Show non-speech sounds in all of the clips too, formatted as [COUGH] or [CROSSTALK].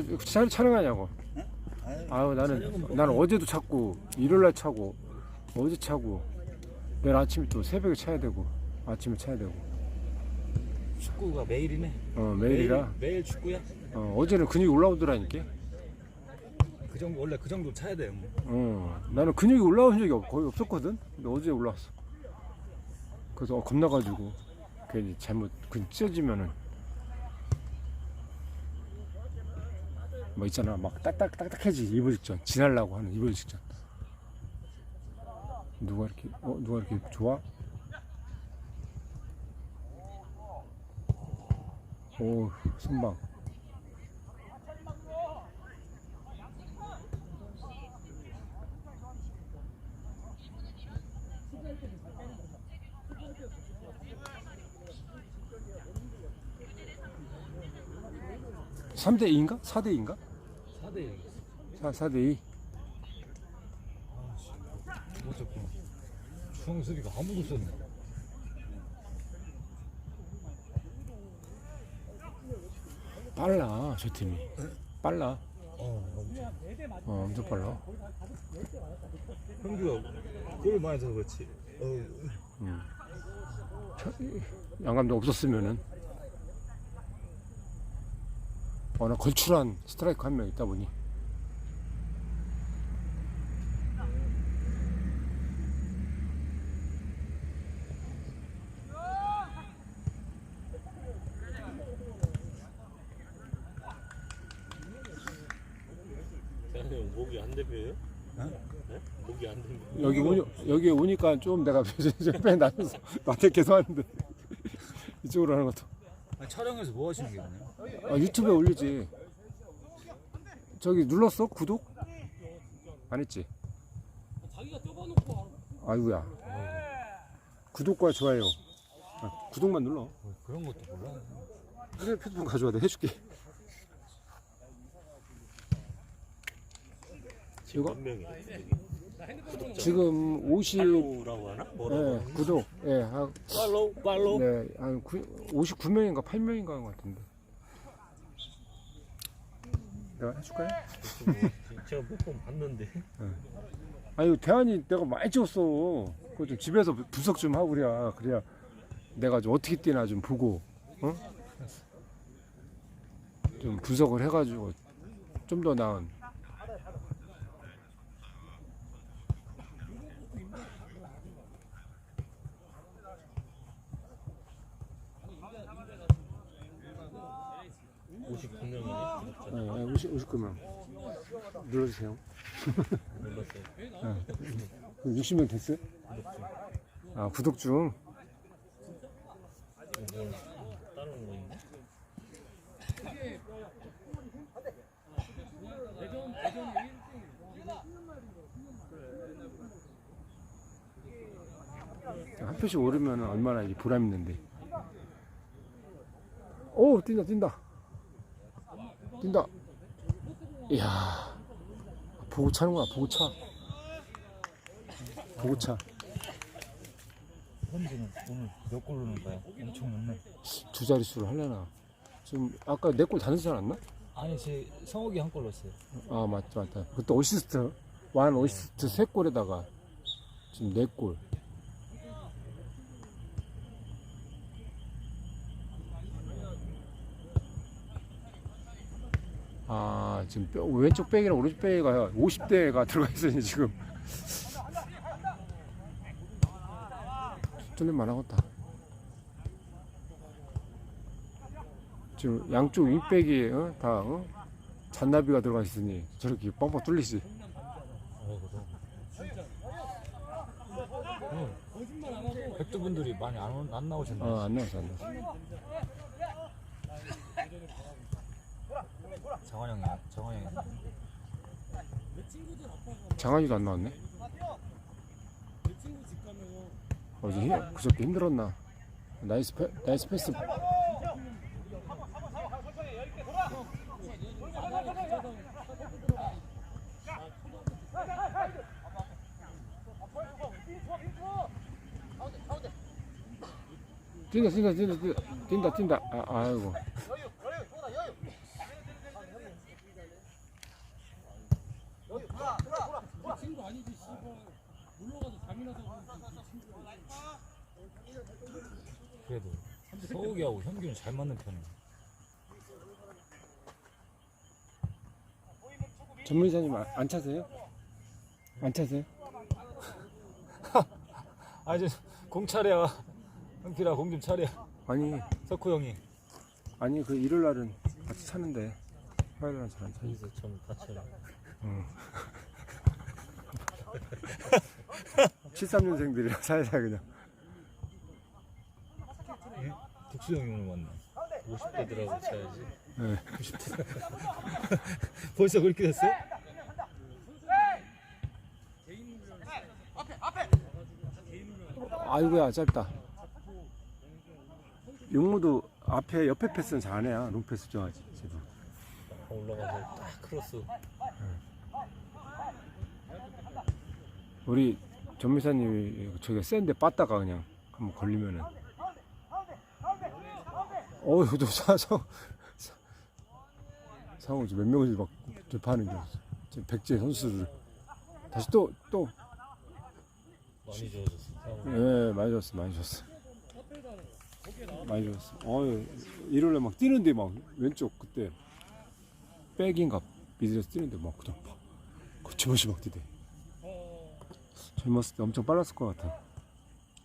이거 촬- 촬영하냐고. 아유, 아유 나는 나는 어제도 찾고 일요일 날 차고 어제 차고 내일 아침에 또 새벽에 차야 되고 아침에 차야 되고 축구가 매일이네. 어 매일이라 매일, 매일 축구야. 어, 어제는 근육이 올라오더라니까. 그 정도 원래 그 정도 차야 돼요. 뭐. 어 나는 근육이 올라온 적이 없- 거의 없었거든. 근데 어제 올라왔어. 그래서 어, 겁나가지고 괜히 잘못 근육 찢어지면은 뭐 있잖아 막 딱딱 딱딱해지 입을 직전 지날라고 하는 입을 직전. 누가 이렇게 어 누가 이렇게 좋아? 오 선방. 삼대 2인가? 4대 2인가? 4대 1. 4, 4대 2. 죽었었구나. 중앙 수비가 아무도 없었네. 빨라 저 팀이. 빨라. 어, 어 엄청 빨라. 형규가 골 많이 넣어서 그렇지. 어, 양감도 없었으면은 워낙 걸출한 스트라이크 한명 있다 보니 대한형 목이 안 대표예요? 어? 네? 목이 안 대표. 여기 오니 여기 오니까 좀 내가 [LAUGHS] 뺀 나면서 나한테 계속 하는데. [LAUGHS] 이쪽으로 하는 것도. 아니, 촬영해서 뭐 하시는 게 있나요? 아, 유튜브에 올리지. 저기 눌렀어? 구독? 안 했지? 아이고야. 구독과 좋아요. 아, 구독만 눌러. 뭐 그런 것도 몰라. 그래 휴대폰 가져와 내가 해줄게. 이거 몇 명이에요? 지금 50 팔로우라고 하나? 뭐라고 예, 하나? 구독 예, 한, 팔로우? 팔로우? 네, 한 59명인가 8명인가 한 것 같은데 내가 해줄까요? 뭐, [LAUGHS] 제가 몇 번 봤는데 아니 대안이 내가 많이 찍었어 그거 좀 집에서 분석 좀 하고 그래야 그래야 내가 좀 어떻게 뛰나 좀 보고 어? 좀 분석을 해가지고 좀 더 나은 오십구 명이 네 네, 50, 59명 눌러주세요 눌렀어요. 60명 됐어요? 아 구독 중거 있네? 한 표씩 오르면 얼마나 보람 있는데. 오, 뛴다, 뛴다. 뛴다. 이야. 보고 차는구나, 보고 차. 보고 차. 현지는 오늘 몇 골 넣을까요? 엄청 넣네. 두 자릿수를 하려나. 지금, 아까 내 골 다 넣지 않았나? 아니, 제 성욱이 한 골 넣었어요. 아, 맞다, 맞다. 그때 어시스트. 완 어시스트 세 골에다가 지금 네 골. 아, 지금 뼈- 왼쪽 백이랑 오른쪽 백이가 50대가 들어가 있으니 지금. 뚫릴만 하겠다. 지금 양쪽 윙백이 어? 다 어? 잔나비가 들어가 있으니 저렇게 뻥뻥 뚫리지. 어, 그럼. 백두분들이 많이 안, 오- 안 나오셨네. 어, 안 나왔어, 안 나왔어. 정환 형이, 정환 형이. 장한이도 안 나왔네. 어제 힘, 그저께 힘들었나? 나이스 패, 나이스 패스. 뛴다, 뛴다, 뛴다, 뛴다, 뛴다. 아, 아이고. 그래도 서욱이하고 현규는 잘 맞는 편이야. 전문의사님 안, 안 차세요? 안 차세요? [LAUGHS] 아 이제 공 차례야. 현필아 공 좀 차례. 아니 석호 형이. 아니 그 일요일 날은 같이 차는데 화요일 날은 잘안 차지 여기서 좀 다쳐요. 73년생들이랑 살살 그냥 득수 형이 오늘 왔네. 50대들하고 쳐야지. 네. [LAUGHS] 벌써 그렇게 됐어? 아이고야 짧다 용무도 앞에 옆에 패스는 잘하네요 롱 패스 좋아하지 쟤도 올라가서 딱 크로스. 우리 전미사님이 저기 센데 빠다가 그냥 한번 걸리면은 어휴 저 사상 상호 몇 명을 막 접하는 게 백제 선수를 다시 또 또 많이 좋아졌어. 상황이. 예, 많이 좋았어, 많이 좋았어. 많이 좋았어. 어유 일요일에 막 뛰는데 막 왼쪽 그때 백인가 미들에서 뛰는데 막 그냥 막 거침없이 막 뛰대. 젊었을 때 엄청 빨랐을 것 같아.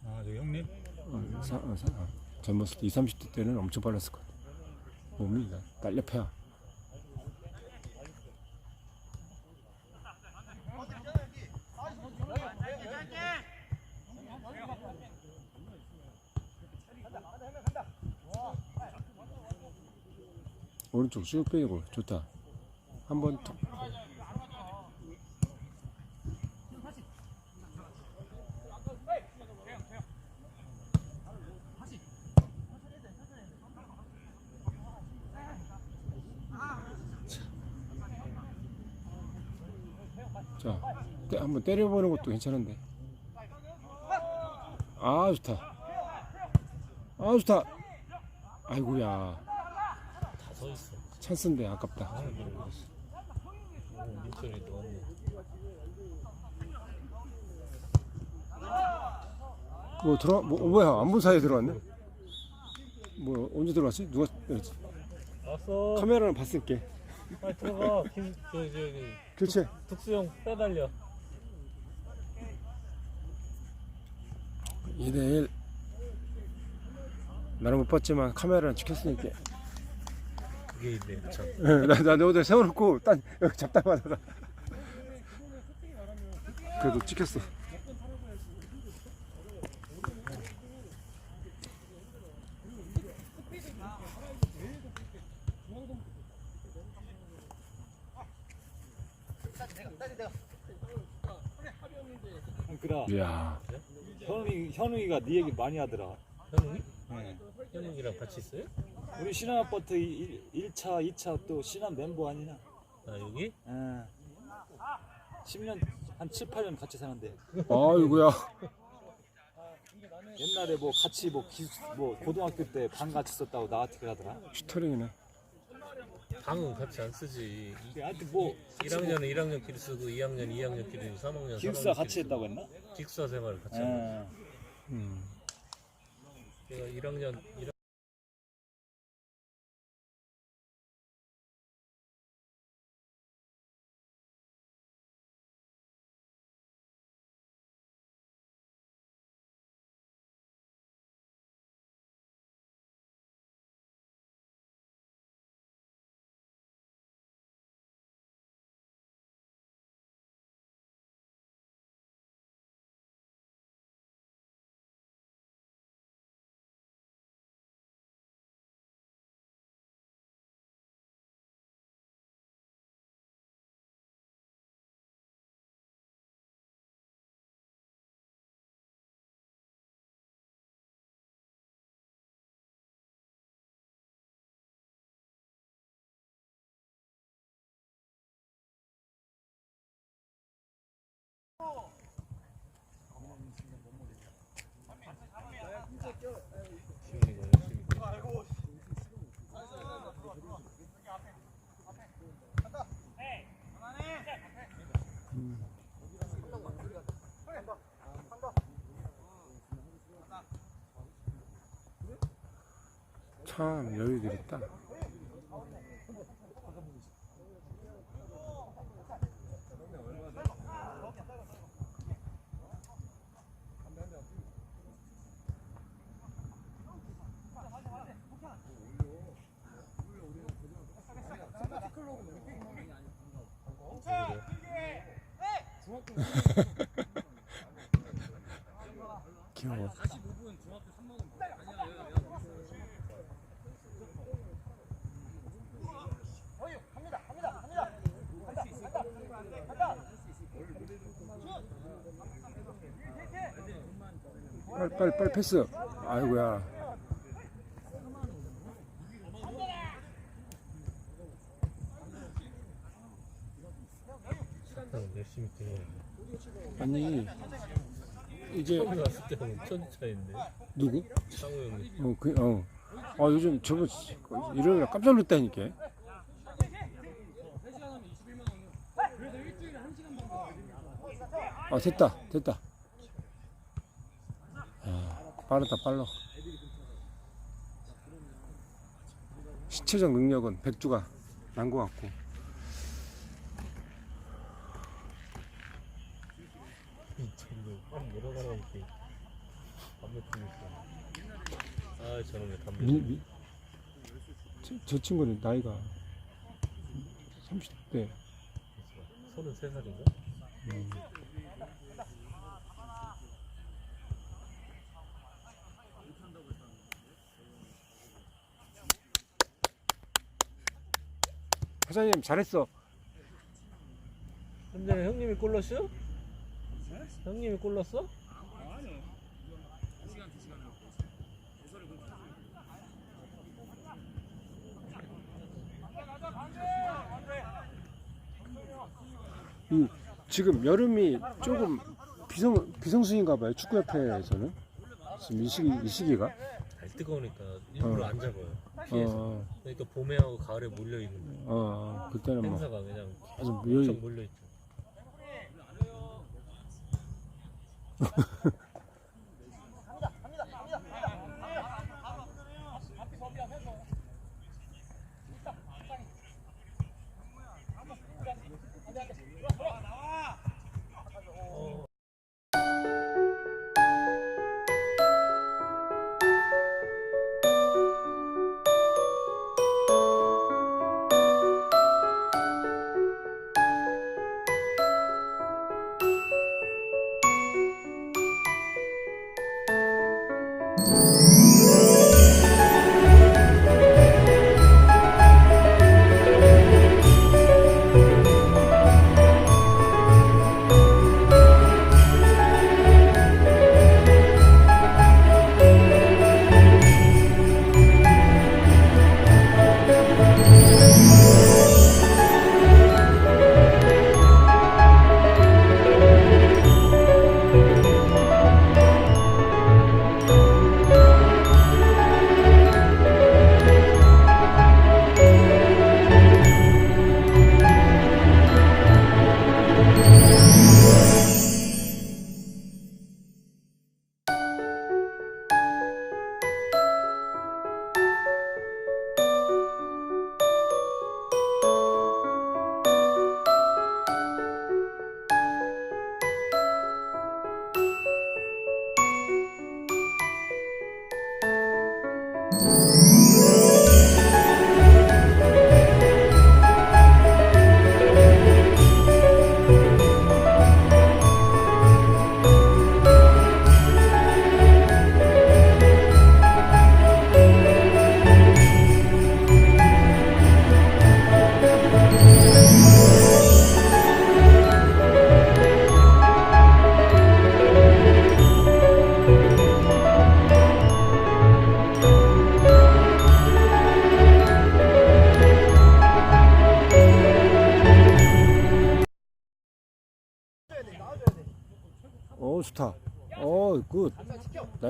아, 저 형님? 어, 사, 어, 사, 어. 젊었을 때 20, 30대 때는 엄청 빨랐을 것 같아. 몸이 나- 날렵해야. 오른쪽 쭉 빼고 좋다. 한번 더. 자, 때- 한번 때려보는 것도 괜찮은데. 아 좋다. 아 좋다. 아이고야 다서 있어. 찬스인데 아깝다. 뭐 들어 뭐 어, 뭐야 안 본 사이에 들어왔네? 뭐 언제 들어왔지? 누가 때렸지? 왔어. 카메라는 봤을게. 빨리 들어가. 김, 저, 저기, 교체. 득수형 빼달려. 2대1 나는 못 봤지만 카메라는 찍혔으니까 그게 있네, 참. 나, 나 어제 세워놓고 딴 여기 잡담하다가 그래도 찍혔어 형필아. 이야 현웅이가 네 얘기 많이 하더라. 현웅이? 네. 현웅이랑 같이 있어요? 우리 신한 아파트 1, 차 2차 또 신한 멤버 아니냐? 아, 여기? 예. 10년, 한 7, 8년 같이 사는데. 아이고야 옛날에 뭐 같이 뭐, 기, 뭐 고등학교 때반 같이 썼다고 나한테 그러더라. 슈터링이네 방은 같이 안 쓰지. 이- 하여튼 뭐 1학년은 1학년끼리 쓰고 2학년 2학년끼리 3학년 기숙사 같이 했다고 했나? 기숙사 생활을 같이 하는 거지. 예. 음. 내가 1학년 1 참 여유들 있다. [LAUGHS] 귀여워. 빨리 빨리 빨리 패스. 아이고야. 형 열심히 뛰어. 아니 이제 처음 왔을 때는 천지 차인데. 누구? 상우 형님. 어, 그, 어. 아, 요즘 저번 일요일에 깜짝 놀랐다니까. 아, 됐다, 됐다. 아, 빠르다, 빨라. 시체적 능력은 백주가 난 것 같고. 이 친구 빨리 내려가라니까. 담배 피고 있어. 아 저놈의 담배. 미, 미, 저, 저 친구는 나이가 30대. 서른 세 살인가? 사장님, 잘했어. 근데 형님이 골 넣었어? 형님이 골 넣었어? 이 지금 여름이 조금 비성 비성수인가 봐요 축구협회에서는 지금 이 시기 이 시기가 잘 뜨거우니까 일부러 어. 안 잡아요. 어, 피해서. 어, 그러니까 봄에하고 가을에 몰려 있는 거예요. 어 그때는 뭐 행사가 그냥 계속 엄청 몰려 있죠. [LAUGHS]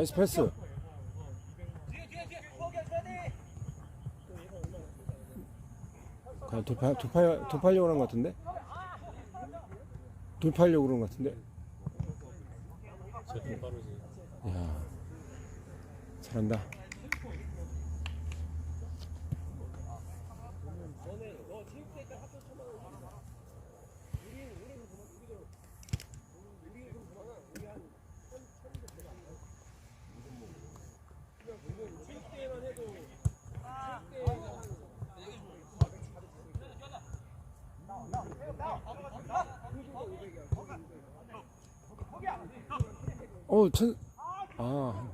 나이스 패스. 그냥 돌파 돌파 돌파하려고 그런 것 같은데? 돌파하려고 그런 것 같은데. 야 잘한다 어, 천, 아, 어.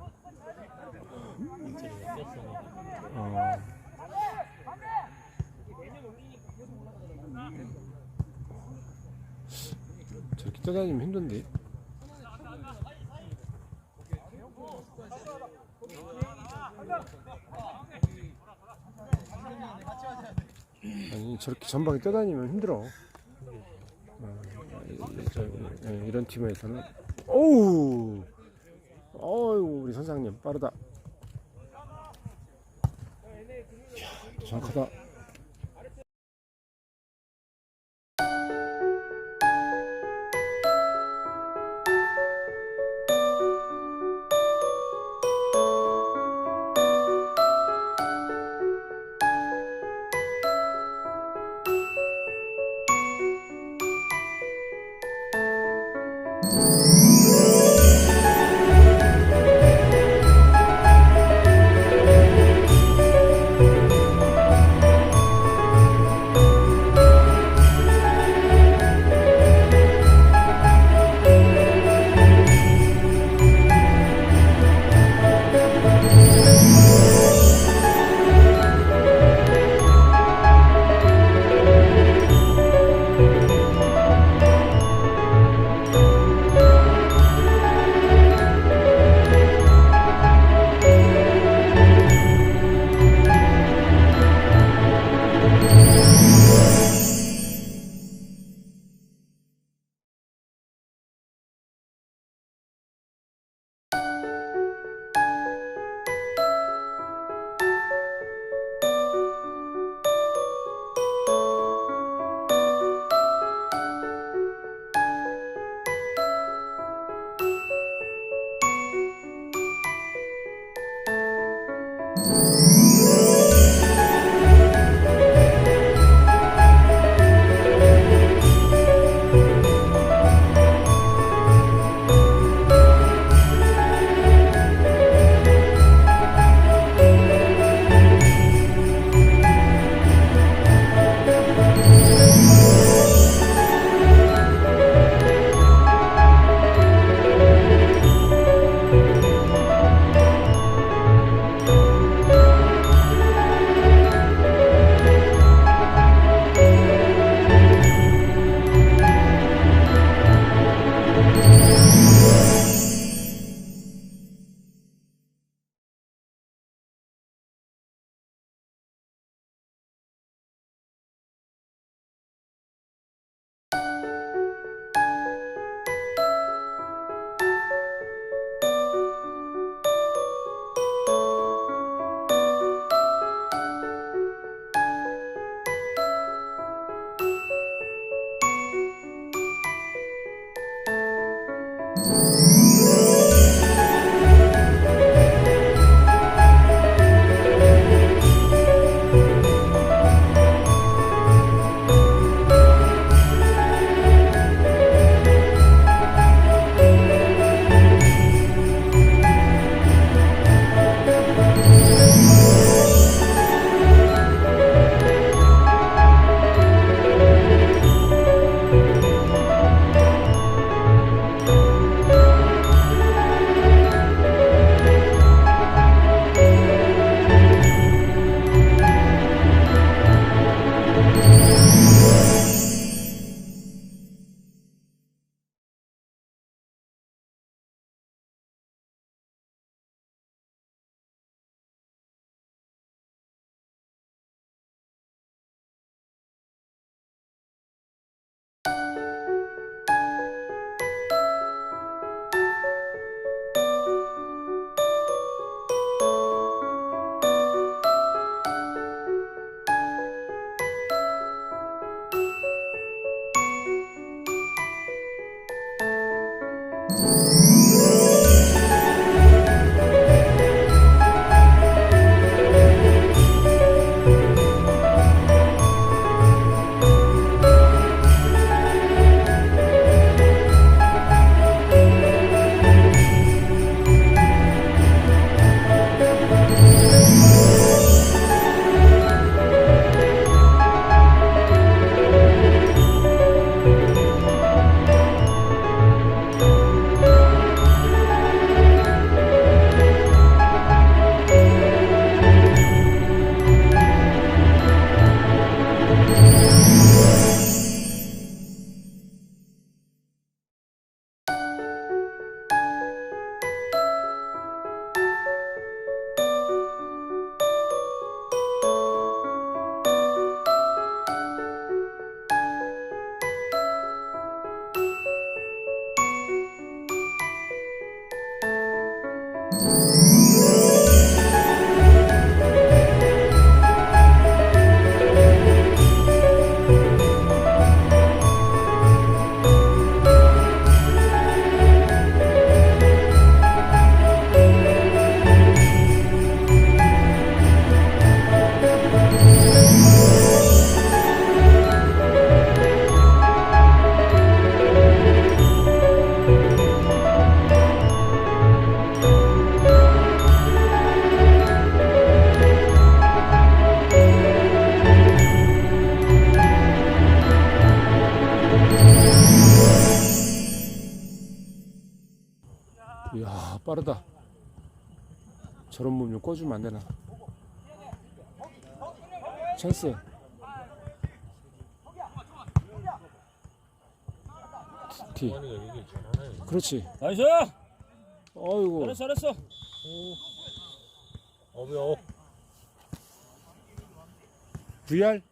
저렇게 떠다니면 힘든데. 아니 저렇게 전방에 떠다니면 힘들어. 어, 이런 팀에서는 오우, 어유 우리 선장님 빠르다. 정확하다. 꺼주면 안 되나 찬스 티. 그렇지 나이스! 어이구 잘했어 잘했어 어벼. VR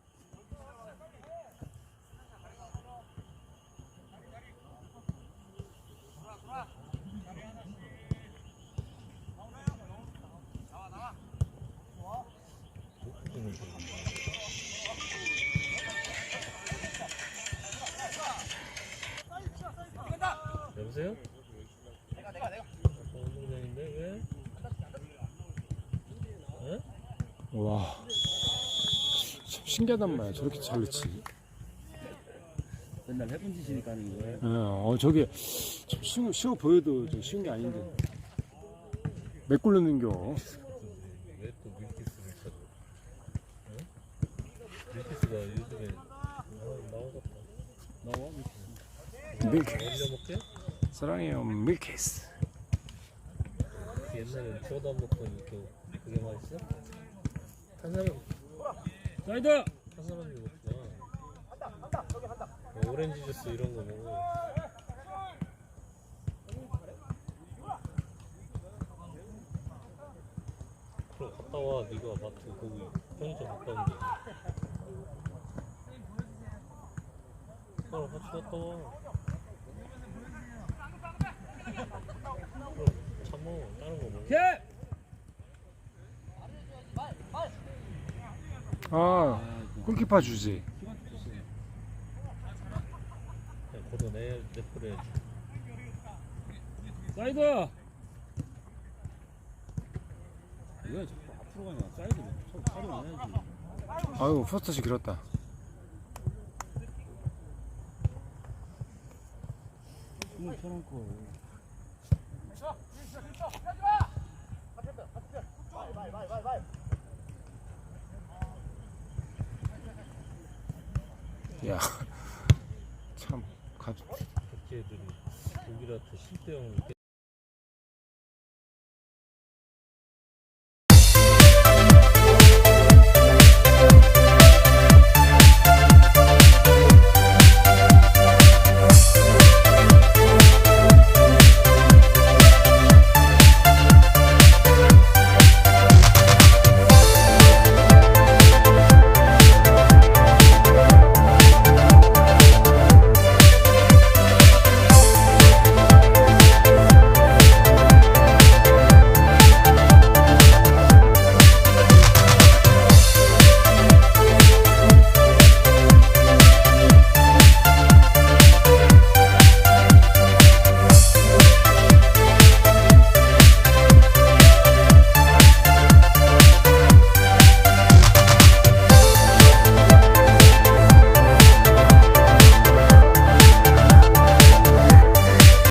신기하단 말이야. 저렇게 잘 넣지. 맨날 해본 짓이니까 하는 거예요 예, 어, 저게 참 쉬워, 쉬워 보여도 저 쉬운 게 아닌데. 맥골 넣는겨. 왜또 밀키스를 찾아? 응? 밀키스가 요즘에 나오겠다. 나와? 밀크. 올려먹게? 사랑해요, 밀키스. 옛날엔 주워도 안 먹더니 또 그게 맛있어? 한 사람 사이드! 한 사람이 먹구나. 어, 오렌지 주스 이런 거 먹어. 그럼 갔다 와. 네가 마트 거기 편의점 갔다 온대. 나랑 같이 갔다 와. 그럼 참어. 다른 거 먹어. 오케이! 아, 골키퍼 주지. 걷어내 내버려야지. 사이드! 왜 자꾸 앞으로 가냐 사이드를 쳐 가져와야지 아유, 포스터시 길었다. 숨을 쳐놓고 야, 참, 가, 그렇게 애들이 독일한테 10대 0을